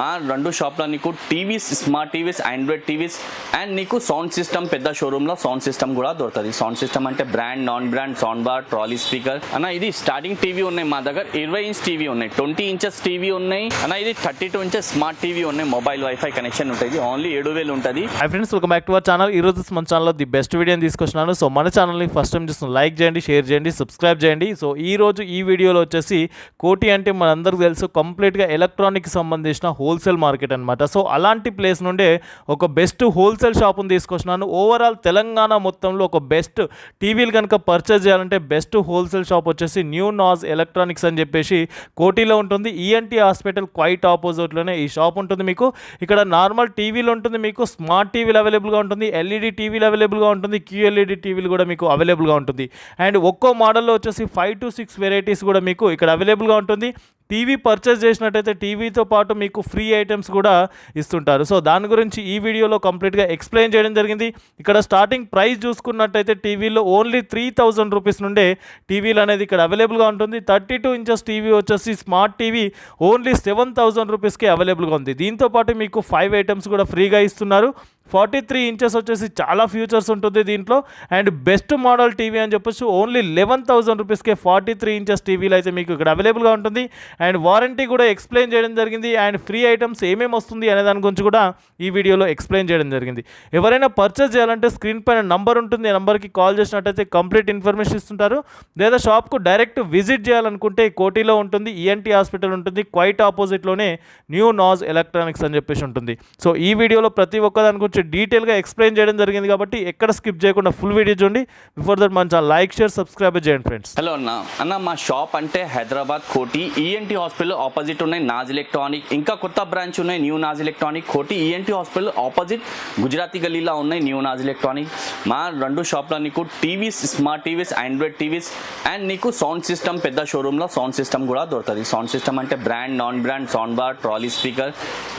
మా రెండు షాప్లో నీకు TVs smart TVs Android TVs and నీకు సౌండ్ సిస్టమ్ పెద్ద షోరూమ్లో సౌండ్ సిస్టమ్ కూడా దొరుకుతుంది. సౌండ్ సిస్టమ్ అంటే brand non brand sound bar trolley speaker అన్న ఇది స్టార్టింగ్ టీవీ ఉన్నాయి మా దగ్గర. ఇరవై ఇంచ్ టీవీ ఉన్నాయి. ట్వంటీ ఇంచెస్ టీవీ ఉన్నాయి. అన్న ఇది thirty two inches smart TV ఉన్నాయి. మొబైల్ వైఫై కనెక్షన్ ఉంటుంది. ఓన్లీ ఏడు వేలు ఉంటుంది. Hi friends welcome back to our channel ఈ రోజు మన ఛానల్లో ది బెస్ట్ వీడియోని తీసుకొచ్చినాను సో మన ఛానల్ని ఫస్ట్ టైం చూస్తున్న లైక్ చేయండి షేర్ చేయండి సబ్స్క్రైబ్ చేయండి. సో ఈ రోజు ఈ వీడియోలో వచ్చేసి కోటి అంటే మనందరికీ తెలుసు. కంప్లీట్గా ఎలక్ట్రానిక్ సంబంధించిన హోల్సేల్ మార్కెట్ అనమాట సో అలాంటి ప్లేస్ నుండే ఒక బెస్ట్ హోల్సేల్ షాప్ని తీసుకొచ్చినాను. ఓవరాల్ తెలంగాణ మొత్తంలో ఒక బెస్ట్ టీవీలు కనుక పర్చేజ్ చేయాలంటే బెస్ట్ హోల్సేల్ షాప్ వచ్చేసి న్యూ నాజ్ ఎలక్ట్రానిక్స్ అని చెప్పేసి కోటిలో ఉంటుంది. ఈఎన్టీ హాస్పిటల్ క్వైట్ ఆపోజిట్లోనే ఈ షాప్ ఉంటుంది మీకు. ఇక్కడ నార్మల్ టీవీలు ఉంటుంది మీకు. స్మార్ట్ టీవీలు అవైలబుల్గా ఉంటుంది. ఎల్ఈడి టీవీలు అవైలబుల్గా ఉంటుంది. క్యూఎల్ఈడి టీవీలు కూడా మీకు అవైలబుల్గా ఉంటుంది. అండ్ ఒక్కో మోడల్లో వచ్చేసి ఫైవ్ టు సిక్స్ వెరైటీస్ కూడా మీకు ఇక్కడ అవైలబుల్గా ఉంటుంది. టీవీ పర్చేస్ చేసినట్టయితే టీవీతో పాటు మీకు ఫ్రీ ఐటమ్స్ కూడా ఇస్తుంటారు. సో దాని గురించి ఈ వీడియోలో కంప్లీట్గా ఎక్స్ప్లెయిన్ చేయడం జరిగింది. ఇక్కడ స్టార్టింగ్ ప్రైస్ చూసుకున్నట్టయితే టీవీలో ఓన్లీ త్రీ థౌజండ్ రూపీస్ నుండే టీవీలు అనేది ఇక్కడ అవైలబుల్గా ఉంటుంది. థర్టీ టూ ఇంచెస్ టీవీ వచ్చేసి smart TV only seven thousand రూపీస్కి అవైలబుల్గా ఉంది. దీంతో పాటు మీకు ఫైవ్ ఐటమ్స్ కూడా ఫ్రీగా ఇస్తున్నారు. ఫార్టీ త్రీ ఇంచెస్ వచ్చేసి చాలా ఫ్యూచర్స్ ఉంటుంది దీంట్లో. అండ్ బెస్ట్ మోడల్ టీవీ అని చెప్పొచ్చు. ఓన్లీ లెవెన్ థౌసండ్ రూపీస్కే ఫార్టీ త్రీ ఇంచెస్ టీవీలు అయితే మీకు ఇక్కడ అవైలబుల్గా ఉంటుంది. అండ్ వారంటీ కూడా ఎక్స్ప్లెయిన్ చేయడం జరిగింది. అండ్ ఫ్రీ ఐటమ్స్ ఏమేమి వస్తుంది అనే దాని గురించి కూడా ఈ వీడియోలో ఎక్స్ప్లెయిన్ చేయడం జరిగింది. ఎవరైనా పర్చేస్ చేయాలంటే స్క్రీన్ పైన నంబర్ ఉంటుంది. ఆ నెంబర్కి కాల్ చేసినట్టయితే కంప్లీట్ ఇన్ఫర్మేషన్ ఇస్తుంటారు. లేదా షాప్కు డైరెక్ట్ విజిట్ చేయాలనుకుంటే కోటిలో ఉంటుంది. ఈఎన్టీ హాస్పిటల్ ఉంటుంది. క్వైట్ ఆపోజిట్లోనే న్యూ నాజ్ ఎలక్ట్రానిక్స్ అని చెప్పేసి ఉంటుంది. సో ఈ వీడియోలో ప్రతి ఒక్కదాని గురించి డీటెయిల్గా ఎక్స్ప్లెయిన్ చేయడం జరిగింది కాబట్టి ఎక్కడ స్కిప్ చేయకుండా ఫుల్ వీడియో చూడండి. బిఫోర్ దట్ మన లైక్ షేర్ సబ్స్క్రైబ్ చేయండి ఫ్రెండ్స్ హలో అన్న. అన్న మా షాప్ అంటే హైదరాబాద్ కోటి ఈఎన్టీ హాస్పిటల్ ఆపోజిట్ ఉన్నాయి నాజ్ ఎలక్ట్రానిక్. ఇంకా కొత్త బ్రాంచ్ ఉన్నాయి new Naaz electronic. Koti ENT hospital opposite Gujarati గలీలా ఉన్నాయి న్యూ నాజ్ ఎలక్ట్రానిక్. మా రెండు షాప్లో నీకు TVs smart TVs Android TVs and నీకు సౌండ్ సిస్టమ్ పెద్ద షోరూమ్లో సౌండ్ సిస్టమ్ కూడా దొరుకుతుంది. సౌండ్ సిస్టమ్ అంటే brand non brand sound bar trolley speaker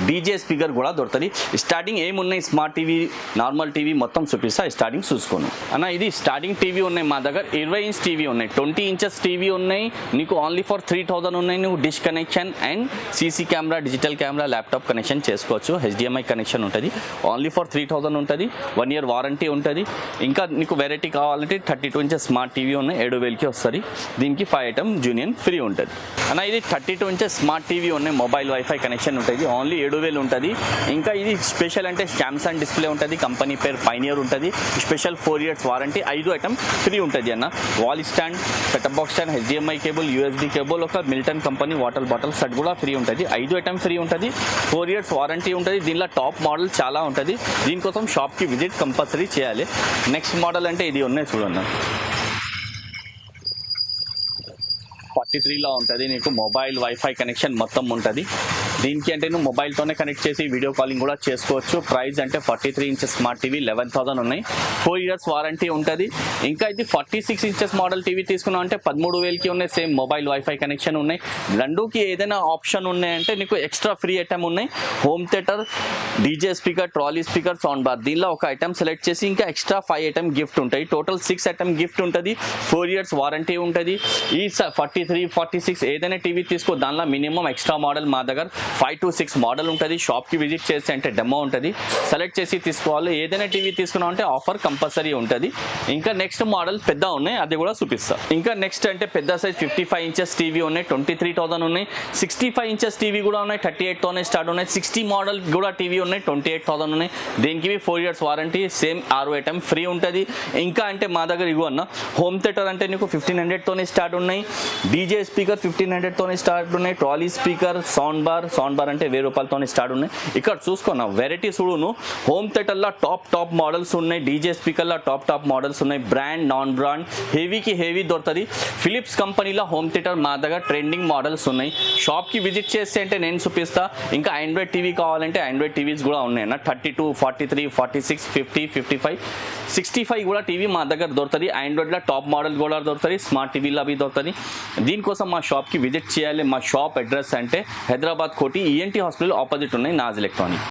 DJ speaker కూడా దొరుకుతుంది. స్టార్టింగ్ ఏమున్నాయి? స్మార్ట్ టీవీ నార్మల్ టీవీ మొత్తం చూపిస్తా స్టార్టింగ్ చూసుకోను. అన్న ఇది స్టార్టింగ్ టీవీ ఉన్నాయి మా దగ్గర ఇరవై ఇంచ్ టీవీ ఉన్నాయి. ట్వంటీ ఇంచెస్ టీవీ ఉన్నాయి. నీకు ఓన్లీ ఫర్ త్రీ థౌసండ్ ఉన్నాయి. నువ్వు dish connection and CC camera digital camera laptop connection చేసుకోవచ్చు. హెచ్డిఎంఐ కనెక్షన్ ఉంటుంది. ఓన్లీ ఫర్ త్రీ థౌసండ్ ఉంటుంది. వన్ ఇయర్ వారంటీ ఉంటుంది. ఇంకా నీకు వెరైటీ కావాలంటే thirty two inches smart TV ఉన్నాయి. ఏడు వేలకి వస్తుంది. దీనికి ఫైవ్ ఐటమ్ జూనియన్ ఫ్రీ ఉంటుంది. అన్న ఇది thirty two inches smart TV ఉన్నాయి. మొబైల్ వైఫై కనెక్షన్ ఉంటుంది. ఓన్లీ ఏడు వేలు ఉంటుంది. ఇంకా ఇది స్పెషల్ అంటే శాంసంగ్ డిస్ప్లే ఉంటుంది కంపెనీ పేరు పైనియర్ ఉంటుంది. స్పెషల్ ఫోర్ ఇయర్స్ వారంటీ ఐదు ఐటమ్ ఫ్రీ ఉంటుంది అన్న. Wall stand setup box stand HDMI cable USB cable ఒక Milton company water bottle set కూడా ఫ్రీ ఉంటుంది. ఐదు ఐటమ్ ఫ్రీ ఉంటుంది. ఫోర్ ఇయర్స్ వారంటీ ఉంటుంది. దీనిలో టాప్ మోడల్ చాలా ఉంటుంది. దీనికోసం షాప్కి విజిట్ కంపల్సరీ చేయాలి. నెక్స్ట్ మోడల్ అంటే ఇది ఉన్నాయి చూడన్నా. ఫార్టీ త్రీలో ఉంటుంది నీకు. మొబైల్ వైఫై కనెక్షన్ మొత్తం ఉంటుంది. దీనికి అంటే నువ్వు మొబైల్తోనే కనెక్ట్ చేసి వీడియో కాలింగ్ కూడా చేసుకోవచ్చు. ప్రైస్ అంటే forty three inches smart TV eleven thousand ఉన్నాయి. ఫోర్ ఇయర్స్ వారంటీ ఉంటుంది. ఇంకా ఇది forty six inches model TV తీసుకున్నావు అంటే పదమూడు వేలకి ఉన్నాయి. సేమ్ మొబైల్ వైఫై కనెక్షన్ ఉన్నాయి. రెండుకి ఏదైనా ఆప్షన్ ఉన్నాయంటే నీకు ఎక్స్ట్రా ఫ్రీ ఐటమ్ ఉన్నాయి. Home theatre DJ speaker trolley speaker sound bar దీనిలో ఒక ఐటమ్ సెలెక్ట్ చేసి ఇంకా ఎక్స్ట్రా ఫైవ్ ఐటమ్ గిఫ్ట్ ఉంటాయి. టోటల్ సిక్స్ ఐటమ్ గిఫ్ట్ ఉంటుంది. ఫోర్ ఇయర్స్ వారంటీ ఉంటుంది. ఈ ఫార్టీ త్రీ ఫార్టీ సిక్స్ ఏదైనా టీవీ తీసుకో. దానిలో మినిమం ఎక్స్ట్రా మోడల్ మా దగ్గర. ఫైవ్ టు సిక్స్ మోడల్ ఉంటుంది. షాప్కి విజిట్ చేస్తే అంటే డెమో ఉంటుంది. సెలెక్ట్ చేసి తీసుకోవాలి. ఏదైనా టీవీ తీసుకున్నాం అంటే ఆఫర్ కంపల్సరీ ఉంటుంది. ఇంకా నెక్స్ట్ మోడల్ పెద్ద ఉన్నాయి. అది కూడా చూపిస్తా. ఇంకా నెక్స్ట్ అంటే పెద్ద size fifty five inches TV ఉన్నాయి. ట్వంటీ త్రీ థౌసండ్ ఉన్నాయి. సిక్స్టీ ఫైవ్ ఇంచెస్ టీవీ కూడా ఉన్నాయి. థర్టీ ఎయిట్తోనే స్టార్ట్ ఉన్నాయి. సిక్స్టీ మోడల్ కూడా టీవీ ఉన్నాయి. ట్వంటీ ఎయిట్ థౌసండ్ ఉన్నాయి. దీనికి ఫోర్ ఇయర్స్ వారంటీ సేమ్ ఆరు ఐటమ్ ఫ్రీ ఉంటుంది. ఇంకా అంటే మా దగ్గర ఇగో అన్న హోమ్ థియేటర్ అంటే నీకు ఫిఫ్టీన్ హండ్రెడ్తోనే స్టార్ట్ ఉన్నాయి. డీజే స్పీకర్ ఫిఫ్టీన్ హండ్రెడ్తోనే స్టార్ట్ ఉన్నాయి. Trolley speaker sound bar sound bar అంటే వెయ్యి రూపాయలతోనే స్టార్ట్ ఉన్నాయి. ఇక్కడ చూసుకున్నా వెరైటీస్ చూడును. హోమ్ థియేటర్లో టాప్ టాప్ మోడల్స్ ఉన్నాయి. డీజే స్పీకర్లో టాప్ టాప్ మోడల్స్ ఉన్నాయి. బ్రాండ్ నాన్ బ్రాండ్ హెవీకి హెవీ దొరుకుతుంది. ఫిలిప్స్ కంపెనీలో హోమ్ థియేటర్ మా దగ్గర ట్రెండింగ్ మోడల్స్ ఉన్నాయి. షాప్కి విజిట్ చేస్తే అంటే నేను చూపిస్తా. ఇంకా ఆండ్రాయిడ్ టీవీ కావాలంటే ఆండ్రాయిడ్ టీవీస్ కూడా ఉన్నాయి అన్న. Thirty two forty three forty six fifty fifty five. Sixty five కూడా టీవీ మా దగ్గర దొరుకుతుంది. ఆండ్రాయిడ్లో టాప్ మోడల్ కూడా దొరుకుతుంది. స్మార్ట్ టీవీలో అవి దొరుకుతుంది. దీనికోసం మా షాప్కి విజిట్ చేయాలి. మా షాప్ అడ్రస్ అంటే హైదరాబాద్ కోటి ఈఎన్టీ హాస్పిటల్ ఆపోజిట్ ఉన్నాయి నాజ్ ఎలక్ట్రానిక్.